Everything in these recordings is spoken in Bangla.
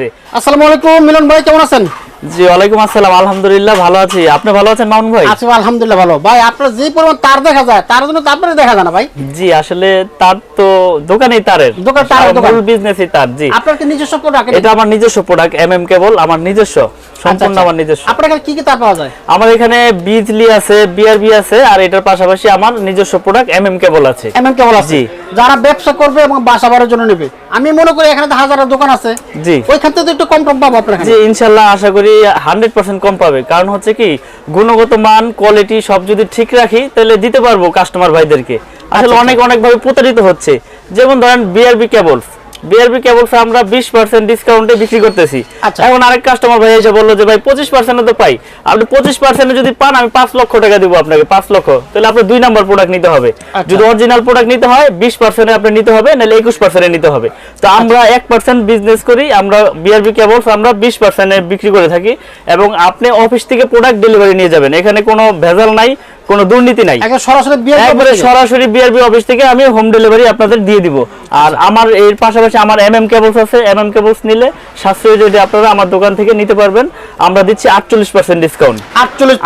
বাড়তেছে আসসালামু আলাইকুম মিলন ভাই কেমন আছেন? জি ওয়ালাইকুম আসসালাম আলহামদুলিল্লাহ ভালো আছি। আপনি ভালো আছেন মামুন ভাই? আছি আলহামদুলিল্লাহ ভালো। ভাই আপনার যে পরিমাণ তার দেখা যায় তার জন্য তারপরে আপনার দেখা যায় না ভাই? জি আসলে তার তো দোকানেই তারের। দোকান তারের দোকান। বিজনেসই তার জি। আপনার কি নিজস্ব প্রোডাক্ট এটা আমার নিজস্ব প্রোডাক্ট এম এম কেবল আমার নিজস্ব সম্পূর্ণ আচ্ছা। আমার নিজস্ব। আপনার এখানে কি কি তার পাওয়া যায়? আমার এখানে বিজলি আছে বিআরবি আছে আর এটার পাশাপাশি আমার নিজস্ব প্রোডাক্ট এম এম কেবল আছে। এমএম কেবল আছে। যারা ব্যবসা করবে এবং বাসা বাড়ার জন্য নেবে। আমি মনে করি এখানে তো হাজারের দোকান আছে। জি। ওইখান থেকে একটু কম কম পাবো আপনার জি এখানে ইনশাল্লাহ আশা করি হান্ড্রেড পার্সেন্ট কম পাবে। কারণ হচ্ছে কি গুণগত মান কোয়ালিটি সব যদি ঠিক রাখি তাহলে দিতে পারব কাস্টমার ভাইদেরকে। আসলে আচ্ছা। অনেক অনেক ভাবে প্রতারিত হচ্ছে। যেমন ধরেন বিআরবি কেবলস বিআরবি কেবলস আমরা বিশ পার্সেন্ট ডিসকাউন্টে বিক্রি করতেছি। আচ্ছা। এখন আরেক কাস্টমার ভাই এসে বলল যে ভাই পঁচিশ পার্সেন্টে তো পাই। আপনি পঁচিশ পার্সেন্টে যদি পান আমি পাঁচ লক্ষ টাকা দিব আপনাকে পাঁচ লক্ষ। তাহলে আপনার দুই নাম্বার প্রোডাক্ট নিতে হবে। আচ্ছা। যদি অরিজিনাল প্রোডাক্ট নিতে হয় বিশ পার্সেন্টে আপনি নিতে হবে নাহলে একুশ পার্সেন্টে নিতে হবে। তো আমরা এক পার্সেন্ট বিজনেস করি আমরা বিআরবি কেবলস আমরা বিশ পার্সেন্টে বিক্রি করে থাকি এবং আপনি অফিস থেকে প্রোডাক্ট ডেলিভারি নিয়ে যাবেন। এখানে কোনো ভেজাল নাই কোনো দুর্নীতি নাই। একবার সরাসরি বিআরবি অফিস থেকে আমি হোম ডেলিভারি আপনাদের দিয়ে দিব। আর আমার এর পাশাপাশি আমার এম এম কেবলস আছে এম এম কেবলস নিলে সাশ্রয়ী যদি আপনারা আমার দোকান থেকে নিতে পারবেন আমরা দিচ্ছি আটচল্লিশ পার্সেন্ট ডিসকাউন্ট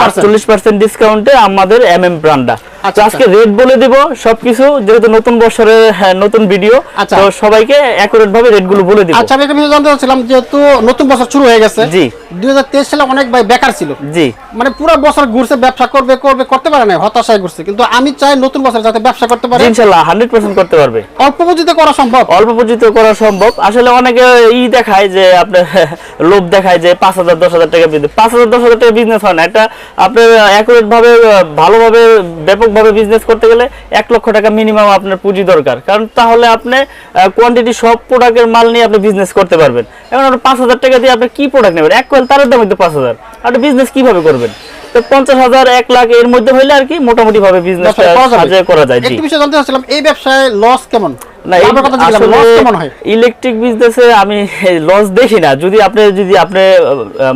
আটচল্লিশ পার্সেন্ট ডিসকাউন্টে আমাদের এম ব্র্যান্ডটা আচ্ছা, আজকে রেট বলে দিব সবকিছু যেহেতু নতুন বছরের হ্যাঁ, নতুন ভিডিও আচ্ছা। তো সবাইকে অ্যাকুরেট ভাবে রেটগুলো বলে দিব। আচ্ছা আমি একটা বিষয় জানতে চাচ্ছিলাম যেহেতু নতুন বছর শুরু হয়ে গেছে জি। দুই সালে অনেক ভাই বেকার ছিল। জি। মানে পুরো বছর ঘুরছে ব্যবসা করবে করবে করতে পারে না হতাশায় ঘুরছে। কিন্তু আমি চাই নতুন বছর যাতে ব্যবসা করতে পারে। হান্ড্রেড পার্সেন্ট করতে পারবে। অল্প পুঁজিতে করা সম্ভব? অল্প পুঁজিতে করা সম্ভব। আসলে অনেকে ই দেখায় যে আপনার লোভ দেখায় যে পাঁচ হাজার দশ হাজার টাকা বিজনেস। পাঁচ হাজার দশ হাজার টাকা বিজনেস হয় না। এটা আপনার অ্যাকুরেট ভাবে ভালোভাবে ব্যাপকভাবে বিজনেস করতে গেলে এক লক্ষ টাকা মিনিমাম আপনার পুঁজি দরকার। কারণ তাহলে আপনি কোয়ান্টিটি সব প্রোডাক্টের মাল নিয়ে আপনি বিজনেস করতে পারবেন। এখন আপনি পাঁচ হাজার টাকা দিয়ে আপনি কি প্রোডাক্ট নেবেন? এক কোয়েল তারের দাম কিন্তু পাঁচ হাজার। আপনি বিজনেস কীভাবে করবেন? তো পঞ্চাশ হাজার এক লাখ এর মধ্যে হইলে আর কি মোটামুটি ভাবে বিজনেস করা যায় একটু বিষয় জানতে চাচ্ছিলাম এই ব্যবসায় লস কেমন? ইলেকট্রিক বিজনেসে আমি লস দেখি না। যদি আপনি যদি আপনি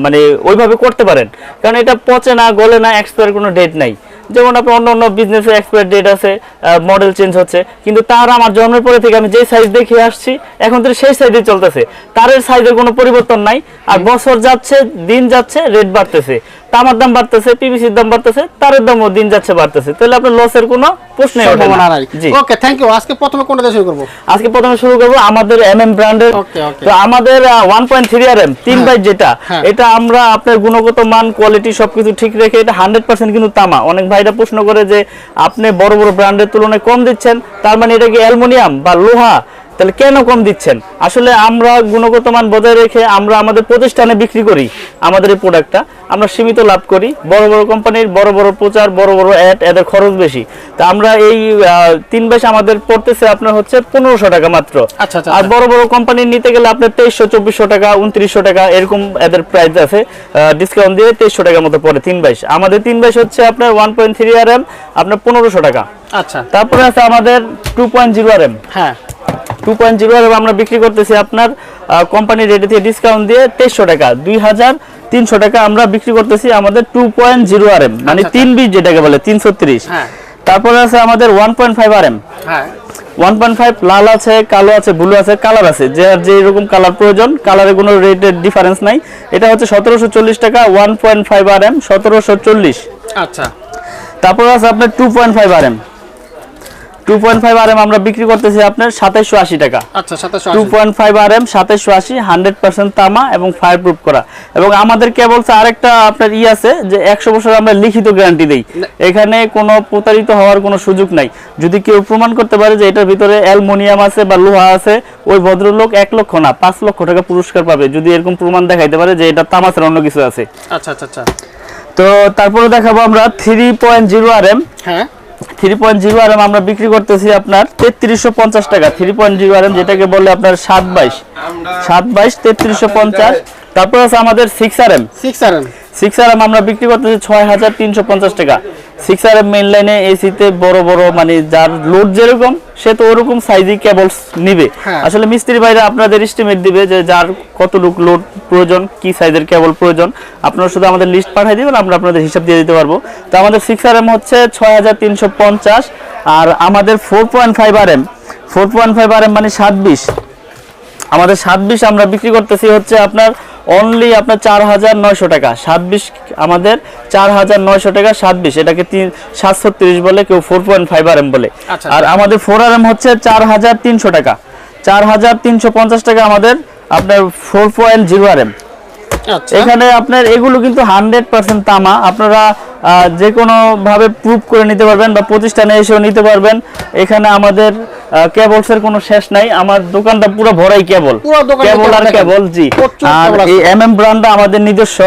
মানে ওইভাবে করতে পারেন। কারণ এটা পচে না গলে না এক্সপায়ার কোনো ডেট নাই। যেমন আপনি অন্য অন্য বিজনেসের এক্সপায়ার ডেট আছে মডেল চেঞ্জ হচ্ছে কিন্তু তার আমার জন্মের পরে থেকে আমি যে সাইজ দেখে আসছি এখন তো সেই সাইজে চলতেছে। তারের সাইজের কোনো পরিবর্তন নাই আর বছর যাচ্ছে দিন যাচ্ছে রেট বাড়তেছে। তামার দাম বাড়তেছে পিভিসির দাম বাড়তেছে তারের দামও দিন যাচ্ছে বাড়তেছে। তাহলে আপনার লসের কোনো প্রশ্নই ওঠে সম্ভাবনা না। নাই। জি। ওকে থ্যাংক ইউ আজকে প্রথমে কোনটা দিয়ে শুরু করব? আজকে প্রথমে শুরু করব আমাদের এম এম ব্র্যান্ডের Okay, okay. তো আমাদের one point three R M তিন হ্যাঁ, যেটা হ্যাঁ। এটা আমরা আপনার গুণগত মান কোয়ালিটি সবকিছু ঠিক রেখে এটা হান্ড্রেড পার্সেন্ট কিন্তু তামা। অনেক ভাইরা প্রশ্ন করে যে আপনি বড় বড় ব্র্যান্ডের তুলনায় কম দিচ্ছেন তার মানে এটা কি অ্যালুমিনিয়াম বা লোহা? তাহলে কেন কম দিচ্ছেন? আসলে আমরা গুণগত মান বজায় রেখে আমরা আমাদের প্রতিষ্ঠানে বিক্রি করি আমাদের এই প্রোডাক্টটা আমরা সীমিত লাভ করি। বড় বড় কোম্পানির বড় বড় প্রচার বড় বড় অ্যাড এদের খরচ বেশি। তা আমরা এই তিন বেশ আমাদের পড়তেছে আপনার হচ্ছে পনেরোশো টাকা মাত্র। আচ্ছা, আচ্ছা, আর আচ্ছা। বড় বড় কোম্পানি নিতে গেলে আপনার তেইশশো চব্বিশশো টাকা উনত্রিশশো টাকা এরকম এদের প্রাইস আছে। ডিসকাউন্ট দিয়ে তেইশশো টাকার মতো পড়ে তিন বাইশ আমাদের তিন বাইশ হচ্ছে আপনার one point three R M আপনার পনেরোশো টাকা। আচ্ছা। তারপরে আছে আমাদের two point zero R M হ্যাঁ। টু পয়েন্ট জিরো আর আমরা বিক্রি করতেছি আপনার কোম্পানি রেটে থেকে ডিসকাউন্ট দিয়ে তেইশশো টাকা দুই হাজার তিনশো টাকা আমরা বিক্রি করতেছি আমাদের two point zero R M মানে আচ্ছা, তিন বিশ যেটাকে বলে তিনশো তিরিশ। হ্যাঁ। তারপরে আছে আমাদের one point five R M one point five লাল আছে কালো আছে ব্লু আছে কালার আছে যে যে রকম কালার প্রয়োজন কালারে কোনো রেটের ডিফারেন্স নাই। এটা হচ্ছে সতেরোশো চল্লিশ টাকা one point five R M সতেরোশো চল্লিশ। আচ্ছা। তারপর আছে আপনার two point five R M two point five R M আমরা বিক্রি করতেছি আপনার সাতাইশশো আশি টাকা। আচ্ছা সাতাশো two point five R M সাতাইশশো আশি তামা এবং ফায়ার প্রুফ করা। এবং আমাদের কেবল আরেকটা আপনার ই আছে যে একশো বছর আমরা লিখিত গ্যারান্টি দিই। এখানে কোনো প্রতারিত হওয়ার কোনো সুযোগ নাই। যদি কেউ প্রমাণ করতে পারে যে এটার ভিতরে অ্যালমোনিয়াম আছে বা লোহা আছে ওই ভদ্রলোক এক লক্ষ না পাঁচ লক্ষ টাকা পুরস্কার পাবে। যদি এরকম প্রমাণ দেখাইতে পারে যে এটা তামা ছাড়া অন্য কিছু আছে। আচ্ছা আচ্ছা আচ্ছা। তো তারপরে দেখাবো আমরা three point zero R M হ্যাঁ। থ্রি পয়েন্ট জিরো আর আমরা বিক্রি করতেছি আপনার তেত্রিশশো পঞ্চাশ টাকা। থ্রি পয়েন্ট জিরো আর যেটাকে বলে আপনার সাত বাইশ। সাত বাইশ, তেত্রিশশো পঞ্চাশ। তারপর আছে আমাদের six R M six R M six R M আমরা বিক্রি করতেছি ছয় হাজার তিনশো পঞ্চাশ টাকা। সিক্স আর এম মেইন লাইনে এসিতে বড় বড় মানে যার লোড যেরকম সে তো ওরকম সাইজই কেবলস নিবে। হ্যাঁ। আসলে মিস্ত্রি ভাইরা আপনাদের এস্টিমেট দিবে যে যার কতটুক লোড প্রয়োজন কি সাইজের কেবল প্রয়োজন। আপনারা শুধু আমাদের লিস্ট পাঠিয়ে দিবেন আমরা আপনাদের হিসাব দিয়ে দিতে পারব। তো আমাদের সিক্স আর এম হচ্ছে ছয় হাজার তিনশো পঞ্চাশ আর আমাদের four point five R M four point five R M মানে সাত বিশ। আমাদের সাত বিশ আমরা বিক্রি করতেছি হচ্ছে আপনার অনলি আপনার চার হাজার নয়শো টাকা। ছাব্বিশ আমাদের চার হাজার নয়শো টাকা ছাব্বিশ। এটাকে তিন সাতশো তিরিশ বলে কেউ four point five R M বলে। আচ্ছা, আর আচ্ছা। আমাদের ফোর আর এম হচ্ছে চার হাজার তিনশো টাকা। চার হাজার তিনশো পঞ্চাশ টাকা আমাদের আপনার four point zero R M এখানে আপনার এগুলো কিন্তু হান্ড্রেড পার্সেন্ট তামা। আপনারা যে কোনো ভাবে প্রুভ করে নিতে পারবেন বা প্রতিষ্ঠানে এসেও নিতে পারবেন। এখানে আমাদের কেবলস এর কোনো শেষ নাই। আমার দোকানটা পুরো ভরাই কেবল। কেবল আর। কেবল। জি। আর এই এম এম ব্র্যান্ডটা আমাদের নিজস্ব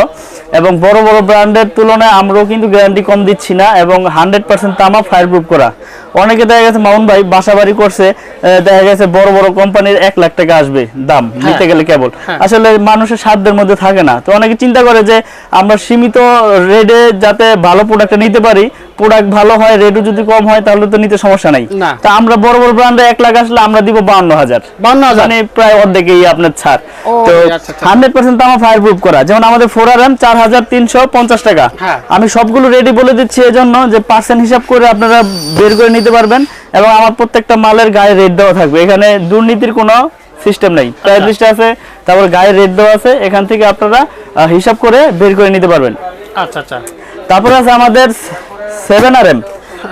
এবং বড় বড় ব্র্যান্ডের তুলনায় আমরাও কিন্তু গ্যারান্টি কম দিচ্ছি না এবং হান্ড্রেড পার্সেন্ট তামা ফায়ার প্রুফ করা। অনেকে দেখা গেছে মাউন ভাই বাসা বাড়ি করছে দেখা গেছে বড় বড় কোম্পানির এক লাখ টাকা আসবে দাম নিতে গেলে কেবল। হ্যাঁ। আসলে মানুষের সাধ্যের মধ্যে থাকে না। তো অনেকে চিন্তা করে যে আমরা সীমিত রেডে যাতে ভালো প্রোডাক্টটা নিতে পারি প্রোডাক্ট ভালো হয় রেটও যদি কম হয় তাহলে তো নিতে সমস্যা নাই। তা আমরা বড় বড় ব্র্যান্ডে এক লাখ আসলে আমরা দিব বাউন্ন হাজার। বান্ন হাজার? মানে প্রায় অর্ধেকই আপনার ছাড়। তো আচ্ছা, আচ্ছা। হান্ড্রেড পার্সেন্ট তামা ফায়ার প্রুফ করা। যেমন আমাদের ফোর আর এম চার হাজার তিনশো পঞ্চাশ টাকা। হ্যাঁ। আমি সবগুলো রেডি বলে দিচ্ছি এই জন্য যে পার্সেন্ট হিসাব করে আপনারা বের করে নিতে পারবেন এবং আমার প্রত্যেকটা মালের গায়ে রেট দেওয়া থাকবে। এখানে দুর্নীতির কোনো সিস্টেম নেই। প্রাইস লিস্ট আছে তারপর গায়ে রেট দেওয়া আছে এখান থেকে আপনারা হিসাব করে বের করে নিতে পারবেন। আচ্ছা আচ্ছা। তারপর আছে আমাদের সেভেন আর এম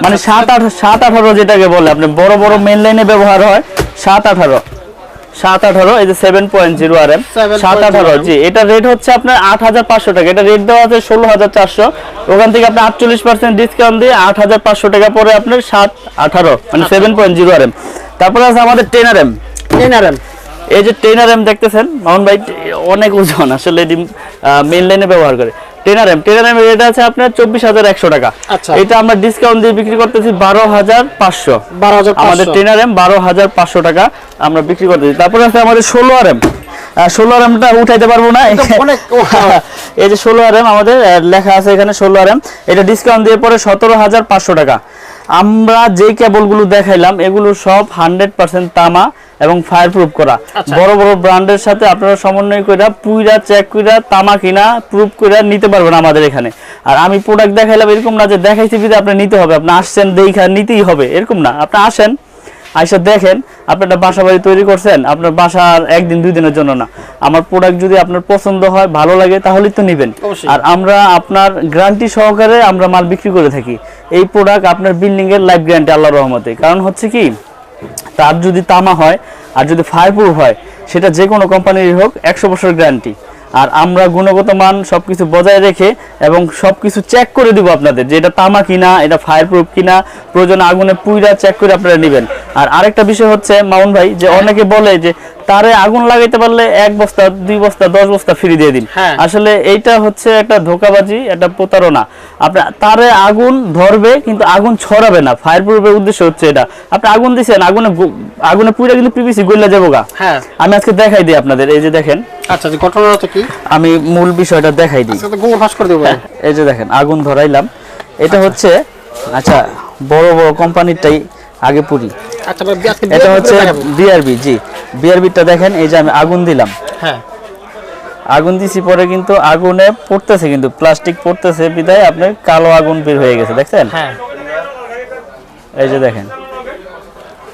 মানে সাত আট সাত আঠারো যেটাকে বলে আপনি বড় বড় মেন লাইনে ব্যবহার হয় সাত আঠারো। সাত আঠারো এই যে seven point zero R M সাত আঠারো জি এটা রেট হচ্ছে আপনার আট হাজার পাঁচশো টাকা। এটা রেট দেওয়া আছে ষোলো হাজার চারশো। ওখান থেকে আপনি আটচল্লিশ পার্সেন্ট ডিসকাউন্ট দিয়ে আট হাজার পাঁচশো টাকা পরে আপনার সাত আঠারো মানে seven point zero R M তারপরে আছে আমাদের ten R M ten R M এই যে টেন আর এম দেখতেছেন মাউন্ট বাইক অনেক ওজন আসলে মেন লাইনে ব্যবহার করে। ট্রেনার এম রেট আছে আপনার চব্বিশ হাজার একশো টাকা। আচ্ছা। এটা আমরা ডিসকাউন্ট দিয়ে বিক্রি করতেছি বারো হাজার পাঁচশো। আমাদের। এম বারো হাজার পাঁচশো টাকা আমরা বিক্রি করতেছি। তারপরে আছে আমাদের ষোলো আর এম ষোলো আর এমটা উঠাইতে পারব না। এই যে ষোলো আর এম আমাদের লেখা আছে এখানে ষোলো আর এম এটা ডিসকাউন্ট দিয়ে পরে সতেরো হাজার পাঁচশো টাকা। আমরা যে কেবলগুলো দেখাইলাম এগুলো সব হান্ড্রেড পার্সেন্ট তামা এবং ফায়ার প্রুফ করা। আচ্ছা। বড় বড় ব্র্যান্ডের সাথে আপনারা সমন্বয় করে পুইরা চেক কইরা তামা কিনা প্রুফ কইরা নিতে পারবেন আমাদের এখানে। আর আমি প্রোডাক্ট দেখাইলাম এরকম না যে দেখাইছি বিধে আপনি নিতে হবে আপনি আসছেন দেখা নিতেই হবে এরকম না। আপনি আসেন আইসা দেখেন আপনি একটা বাসা বাড়ি তৈরি করছেন আপনার বাসা আর একদিন দুই দিনের জন্য না। আমার প্রোডাক্ট যদি আপনার পছন্দ হয় ভালো লাগে তাহলেই তো নেবেন। আর আমরা আপনার গ্যারান্টি সহকারে আমরা মাল বিক্রি করে থাকি। এই প্রোডাক্ট আপনার বিল্ডিং এর লাইফ গ্যারান্টি আল্লাহর রহমতে। কারণ হচ্ছে কি তার যদি তামা হয় আর যদি ফায়ার প্রুফ হয় সেটা যে কোনো কোম্পানির হোক একশো বছর গ্যারান্টি আর আমরা গুণগত মান সব কিছু বজায় রেখে এবং সব কিছু চেক করে দিব আপনাদের যে এটা তামা কিনা, এটা ফায়ার প্রুফ কিনা, প্রয়োজন আগুনে পুইরা চেক করে আপনারা নেবেন। আর আরেকটা বিষয় হচ্ছে মামুন ভাই, যে অনেকে বলে যে তারে আগুন লাগাইতে পারলে এক বস্তা দুই বস্তা দশ বস্তা ফ্রি দিয়ে দিন। হ্যাঁ। আসলে এইটা হচ্ছে একটা ধোকাবাজি একটা প্রতারণা। আপনার তারে আগুন ধরবে কিন্তু আগুন ছড়াবে না। ফায়ার প্রুফের উদ্দেশ্য হচ্ছে এটা। আপনি আগুন দিছেন আগুনে আগুনে পুইরা কিন্তু পিপিসি গইলা যাব গা। হ্যাঁ। আমি আজকে দেখাই দিই আপনাদের এই যে দেখেন। আচ্ছা ঘটনাটা কি? আমি মূল বিষয়টা দেখাই দিই। করে দেবো। এই যে দেখেন আগুন ধরাইলাম। এটা হচ্ছে আচ্ছা বড় বড় কোম্পানিরটাই আগে পুরি। আচ্ছা এটা বিয়ে হচ্ছে। বিআরবি জি। বিআরবিটা দেখেন এই যে আমি আগুন দিলাম। হ্যাঁ। আগুন দিছি পরে কিন্তু আগুনে পড়তেছে কিন্তু প্লাস্টিক পড়তেছে বিদায় আপনার কালো আগুন বের হয়ে গেছে দেখছেন? হ্যাঁ। এই যে দেখেন।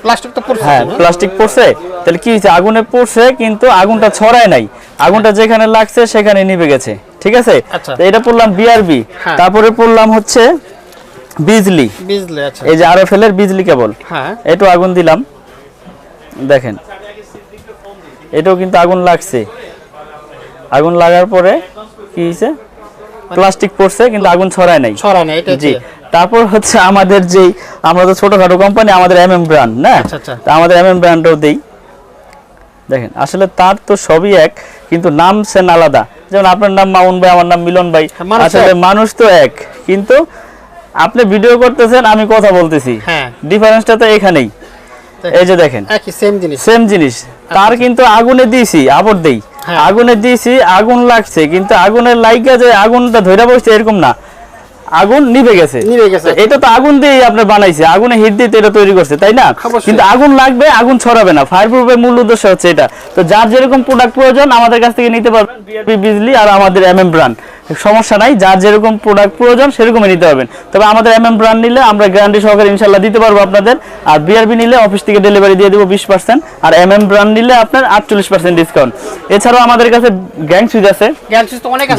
প্লাস্টিক তো পড়ছে হ্যাঁ প্লাস্টিক পড়ছে। তাহলে কি হয়েছে? আগুনে পড়ছে কিন্তু আগুনটা ছড়ায় নাই। আগুনটা যেখানে লাগছে সেখানে নিভে গেছে। ঠিক আছে? আচ্ছা। এটা পড়লাম বিআরবি। হ্যাঁ। তারপরে পড়লাম হচ্ছে বিজলি। বিজলি আচ্ছা। এই যে আরও ফেলের বিজলি কেবল হ্যাঁ। একটু আগুন দিলাম। দেখেন এটাও কিন্তু আগুন লাগছে। আগুন লাগার পরে কি হয়েছে? প্লাস্টিক পড়ছে কিন্তু আগুন ছড়ায় নাই। ছড়ায় না এটা জি। তারপর হচ্ছে আমাদের যেই আমরা তো ছোটখাটো কোম্পানি আমাদের এম এম ব্র্যান্ড না? আচ্ছা, আচ্ছা। তা আমাদের এম এম ব্র্যান্ডও দেই। দেখেন আসলে তার তো সবই এক কিন্তু নাম সেন আলাদা। যেমন আপনার নাম মামুন ভাই আমার নাম মিলন ভাই। হ্যাঁ, আসলে মানুষ তো এক কিন্তু আপনি ভিডিও করতেছেন আমি কথা বলতেছি। হ্যাঁ। ডিফারেন্সটা তো এখানেই। এই যে দেখেন। একই সেম জিনিস। সেম জিনিস। তার কিন্তু আগুনে দিয়েছি আবর দেই। হ্যাঁ। আগুনে দিয়েছি আগুন লাগছে কিন্তু আগুনের লাইগা যে আগুনটা ধরে বসছে এরকম না। আগুন নিভে গেছে। নিভে গেছে। এটা তো আগুন দিয়ে আপনার বানাইছে। আগুনে হিট দিয়ে এটা তৈরি করছে তাই না? কিন্তু আগুন লাগবে আগুন ছড়াবে না। ফায়ার প্রুফের মূল উদ্দেশ্য হচ্ছে এটা। তো যার যেরকম প্রোডাক্ট প্রয়োজন আমাদের কাছ থেকে নিতে পারবেন বিআরবি বিজলি আর আমাদের এম এম ব্র্যান্ড সমস্যা নাই যার যেরকম প্রোডাক্ট প্রয়োজন সেরকমই নিতে পারবেন। তবে আমাদের এম এম ব্র্যান্ড নিলে আমরা গ্যারান্টি সহকারে ইনশাল্লাহ দিতে পারব আপনাদের। আর বিআরবি নিলে অফিস থেকে ডেলিভারি দিয়ে দেবো বিশ পার্সেন্ট আর এম এম ব্র্যান্ড নিলে আপনার আটচল্লিশ পার্সেন্ট ডিসকাউন্ট এছাড়াও আমাদের কাছে গ্যাং সুইচ আছে।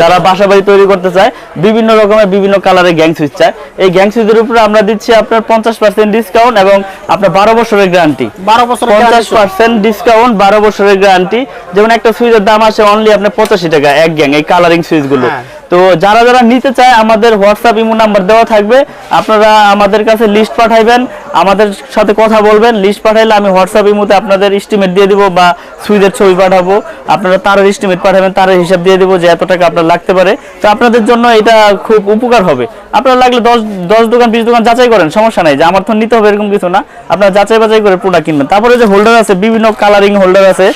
যারা বাসা বাড়ি তৈরি করতে চায় বিভিন্ন রকমের বিভিন্ন কালারের গ্যাং সুইচ চায়। এই গ্যাং সুইচের উপরে আমরা দিচ্ছি আপনার পঞ্চাশ পার্সেন্ট ডিসকাউন্ট এবং আপনার বারো বছরের গ্যারান্টি বারো বছর পঞ্চাশ পার্সেন্ট ডিসকাউন্ট বারো বছরের গ্যারান্টি যেমন একটা সুইচের দাম আছে অনলি আপনার পঁচাশি টাকা এক গ্যাং এই কালারিং সুইচগুলো। হ্যাঁ। তো যারা যারা নিতে চায়, আমাদের হোয়াটসঅ্যাপ ইমো নাম্বার দেওয়া থাকবে। আপনারা আমাদের কাছে লিস্ট পাঠাইবেন, আমাদের সাথে কথা বলবেন। লিস্ট পাঠাইলে আমি হোয়াটসঅ্যাপ ইমোতে আপনাদের এস্টিমেট দিয়ে দিব বা সুইচের ছবি পাঠাবো। আপনারা তার এস্টিমেট পাঠাবেন, তার হিসাব দিয়ে দিব যে এত টাকা আপনার লাগতে পারে। তো আপনাদের জন্য এটা খুব উপকার হবে। আপনারা লাগলে দশ দশ দোকান, বিশ দোকান যাচাই করেন, সমস্যা নাই। যে আমার তো নিতে হবে এরকম কিছু না। আপনারা যাচাই বাছাই করে প্রোডাক্ট কিনবেন। তারপরে যে হোল্ডার আছে, বিভিন্ন কালারিং হোল্ডার আছে,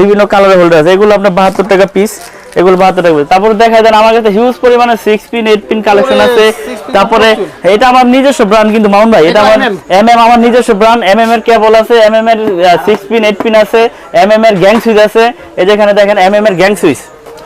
বিভিন্ন কালারের হোল্ডার আছে, এগুলো আপনার বাহাত্তর টাকা পিস এগুলো বাহাত্তর টাকা। তারপরে দেখা যায় আমার কাছে হিউজ পরিমাণে six pin eight pin collection আছে। তারপরে এটা আমার নিজস্ব ব্র্যান্ড কিন্তু মাউন্ট ভাই এটা আমার এম এম আমার নিজস্ব ব্র্যান্ড এম এম এর কেবল আছে এম এম এর সিক্স পিন এইট পিন আছে এম এম এর গ্যাং সুইচ আছে। এই যেখানে দেখেন এম এম এর গ্যাং সুইচ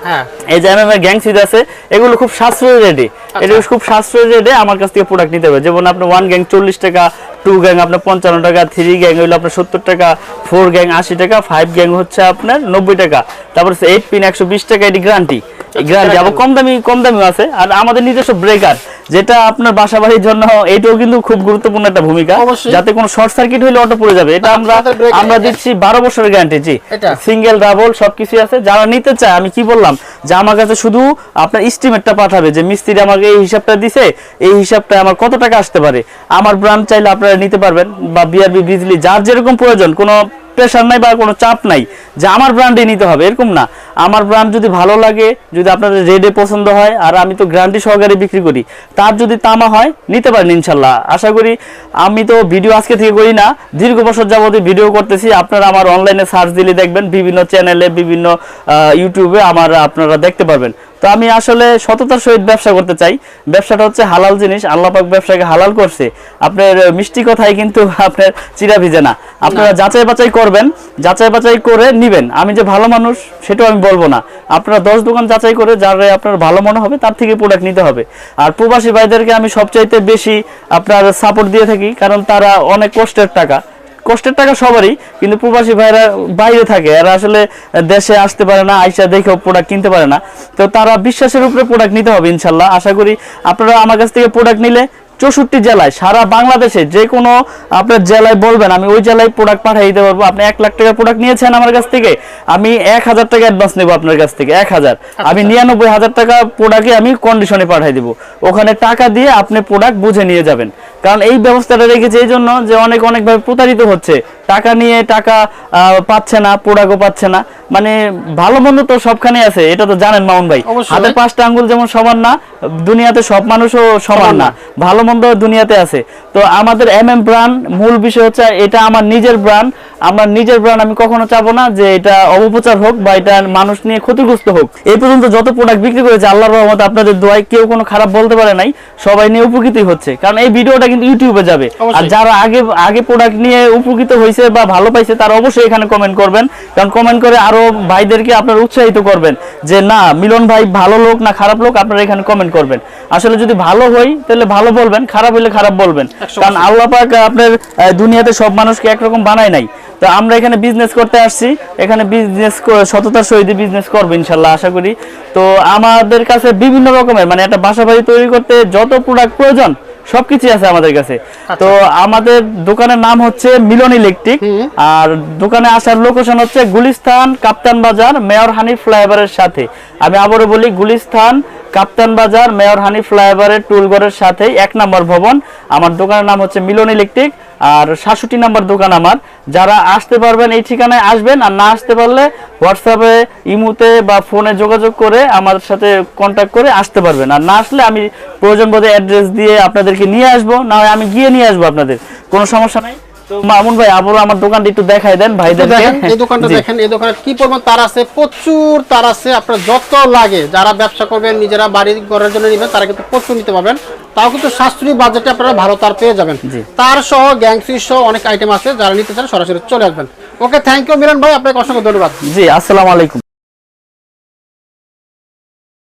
হ্যাঁ। এই যে এমএম এর গ্যাং সুইচ আছে এগুলো খুব সাশ্রয়ী রেটে এটা খুব সাশ্রয়ী রেটে আমার কাছ থেকে প্রোডাক্ট নিতে হবে। যেমন আপনার ওয়ান গ্যাং চল্লিশ টাকা টু গ্যাং আপনার পঞ্চান্ন টাকা থ্রি গ্যাং হইল আপনার সত্তর টাকা ফোর গ্যাং আশি টাকা ফাইভ গ্যাং হচ্ছে আপনার নব্বই টাকা। তারপর এইট পিন একশো বিশ টাকা এটি গ্যারান্টি গ্যারান্টি আবার কম দামি কম দামিও আছে। আর আমাদের নিজস্ব ব্রেকার যেটা আপনার বাসা বাড়ির জন্য এটাও কিন্তু খুব গুরুত্বপূর্ণ একটা ভূমিকা। যাতে কোনো শর্ট সার্কিট হলে অটো পড়ে যাবে। এটা আমরা আমরা দিচ্ছি বারো বছরের গ্যারান্টি জি। সিঙ্গেল ডাবল সবকিছু আছে। যারা নিতে চায় আমি কি বললাম? যে আমার কাছে শুধু আপনার এস্টিমেটটা পাঠাবে যে মিস্ত্রি আমাকে এই হিসাবটা দিছে এই হিসাবটা আমার কত টাকা আসতে পারে? আমার ব্র্যান্ড চাইলে আপনারা নিতে পারবেন বা বিআরবি বিজলি যার যেরকম প্রয়োজন কোনো প্রেশার নাই বা কোনো চাপ নাই, যে আমার ব্র্যান্ডে নিতে হবে, এরকম না। আমার ব্র্যান্ড যদি ভালো লাগে, যদি আপনাদের রেডে পছন্দ হয়, আর আমি তো গ্যারান্টি সহকারে বিক্রি করি, তার যদি তামা হয়, নিতে পারেন ইনশাল্লাহ। আশা করি আমি তো ভিডিও আজকে থেকে করি না, দীর্ঘ বছর যাবত ভিডিও করতেছি। আপনারা আমার অনলাইনে সার্চ দিলে দেখবেন, বিভিন্ন চ্যানেলে বিভিন্ন ইউটিউবে আমার, আপনারা দেখতে পারবেন। তো আমি আসলে সততার সহিত ব্যবসা করতে চাই। ব্যবসাটা হচ্ছে হালাল জিনিস, আল্লাহ পাক ব্যবসাকে হালাল করছে। আপনার মিষ্টি কথাই কিন্তু আপনার চিরা ভিজে না। আপনারা যাচাই বাছাই করবেন যাচাই বাছাই করে নিবেন। আমি যে ভালো মানুষ সেটাও আমি বলব না। আপনারা দশ দোকান যাচাই করে যারা আপনার ভালো মনে হবে তার থেকে প্রোডাক্ট নিতে হবে। আর প্রবাসী ভাইদেরকে আমি সবচাইতে বেশি আপনার সাপোর্ট দিয়ে থাকি কারণ তারা অনেক কষ্টের টাকা। কষ্টের টাকা সবারই কিন্তু প্রবাসী ভাইরা বাইরে থাকে। এরা আসলে দেশে আসতে পারে না আইসা দেখেও প্রোডাক্ট কিনতে পারে না। তো তারা বিশ্বাসের উপরে প্রোডাক্ট নিতে হবে ইনশাল্লাহ। আশা করি আপনারা আমার কাছ থেকে প্রোডাক্ট নিলে চৌষট্টি জেলায় সারা বাংলাদেশে যে কোনো আপনার জেলায় বলবেন আমি ওই জেলায় প্রোডাক্ট পাঠিয়ে দিতে পারব। আপনি এক লাখ টাকার প্রোডাক্ট নিয়েছেন আমার কাছ থেকে আমি এক হাজার টাকা অ্যাডভান্স নেব আপনার কাছ থেকে এক হাজার। আমি নিরানব্বই হাজার টাকা প্রোডাক্টে আমি কন্ডিশনে পাঠিয়ে দিব। ওখানে টাকা দিয়ে আপনি প্রোডাক্ট বুঝে নিয়ে যাবেন। কারণ এই ব্যবস্থাটা রেখেছে এই জন্য যে অনেক অনেকভাবে প্রতারিত হচ্ছে। টাকা নিয়ে টাকা আহ, পাচ্ছে না প্রোডাক্টও পাচ্ছে না। মানে ভালো মন্দ তো সবখানে আছে এটা তো জানেন মামুন ভাই। হাতের পাঁচটা আঙ্গুল যেমন সমান না দুনিয়াতে সব মানুষও সমান না। ভালো মন্দ দুনিয়াতে আছে। তো আমাদের এম এম ব্র্যান্ড মূল বিষয় হচ্ছে এটা আমার নিজের ব্র্যান্ড আমার নিজের ব্র্যান্ড আমি কখনো চাবো না যে এটা অপপ্রচার হোক বা এটা মানুষ নিয়ে ক্ষতিগ্রস্ত হোক। এই পর্যন্ত যত প্রোডাক্ট বিক্রি করেছে আল্লাহর রহমতে আপনাদের দোয়ায় কেউ কোনো খারাপ বলতে পারে নাই। সবাই নিয়ে উপকৃতই হচ্ছে। কারণ এই ভিডিওটা কিন্তু ইউটিউবে যাবে। আর যারা আগে আগে প্রোডাক্ট নিয়ে উপকৃত হয়েছে বা ভালো পাইছে তারা অবশ্যই এখানে কমেন্ট করবেন। কারণ কমেন্ট করে আরও ভাইদেরকে আপনারা উৎসাহিত করবেন যে না মিলন ভাই ভালো লোক না খারাপ লোক? আপনারা এখানে কমেন্ট করবেন। আসলে যদি ভালো হই তাহলে ভালো বলবেন। খারাপ হলে খারাপ বলবেন। কারণ আল্লাহ পাক আপনার দুনিয়াতে সব মানুষকে একরকম বানায় নাই। তো আমরা এখানে বিজনেস করতে আসছি। এখানে বিজনেস সততার সহিত বিজনেস করব ইনশাল্লাহ আশা করি। তো আমাদের কাছে বিভিন্ন রকমের মানে একটা বাসা বাড়ি তৈরি করতে যত প্রোডাক্ট প্রয়োজন সবকিছু আছে আমাদের কাছে। তো আমাদের দোকানের নাম হচ্ছে মিলন ইলেকট্রিক। আর দোকানে আসার লোকেশন হচ্ছে গুলিস্তান কাপ্তান বাজার মেয়র হানি ফ্লাইওভারের সাথে। আমি আবারও বলি গুলিস্তান কাপ্তান বাজার, মেয়র হানি ফ্লাইওভারের টুলগড়ের সাথে এক নম্বর ভবন। আমার দোকানের নাম হচ্ছে মিলন ইলেকট্রিক, আর সাতষট্টি নাম্বার দোকান আমার। যারা আসতে পারবেন এই ঠিকানায় আসবেন, আর না আসতে পারলে হোয়াটসঅ্যাপে ইমুতে বা ফোনে যোগাযোগ করে আমার সাথে কন্ট্যাক্ট করে আসতে পারবেন। আর না আসলে আমি প্রয়োজন বোধে অ্যাড্রেস দিয়ে আপনাদেরকে নিয়ে আসব, না হয় আমি গিয়ে নিয়ে আসব আপনাদের। কোনো সমস্যা নাই। মামুন ভাই আবারও আমার দোকানটা একটু দেখাই দেন ভাইদেরকে। এই দোকানটা দেখেন এই দোকানে কি পরিমাণ তার আছে প্রচুর তার আছে আপনার যত লাগে যারা ব্যবসা করবেন নিজেরা বাড়ি করার জন্য নেবেন তারা কিন্তু প্রচুর নিতে পারবেন। তাও কিন্তু সাশ্রয়ী বাজেটে আপনারা ভালো তার পেয়ে যাবেন। তার সহ গ্যাং সুইচ সহ অনেক আইটেম আছে যারা নিতে চান সরাসরি চলে আসবেন। ওকে থ্যাংক ইউ মিলন ভাই আপনাকে অসংখ্য ধন্যবাদ। জি আসসালামু আলাইকুম।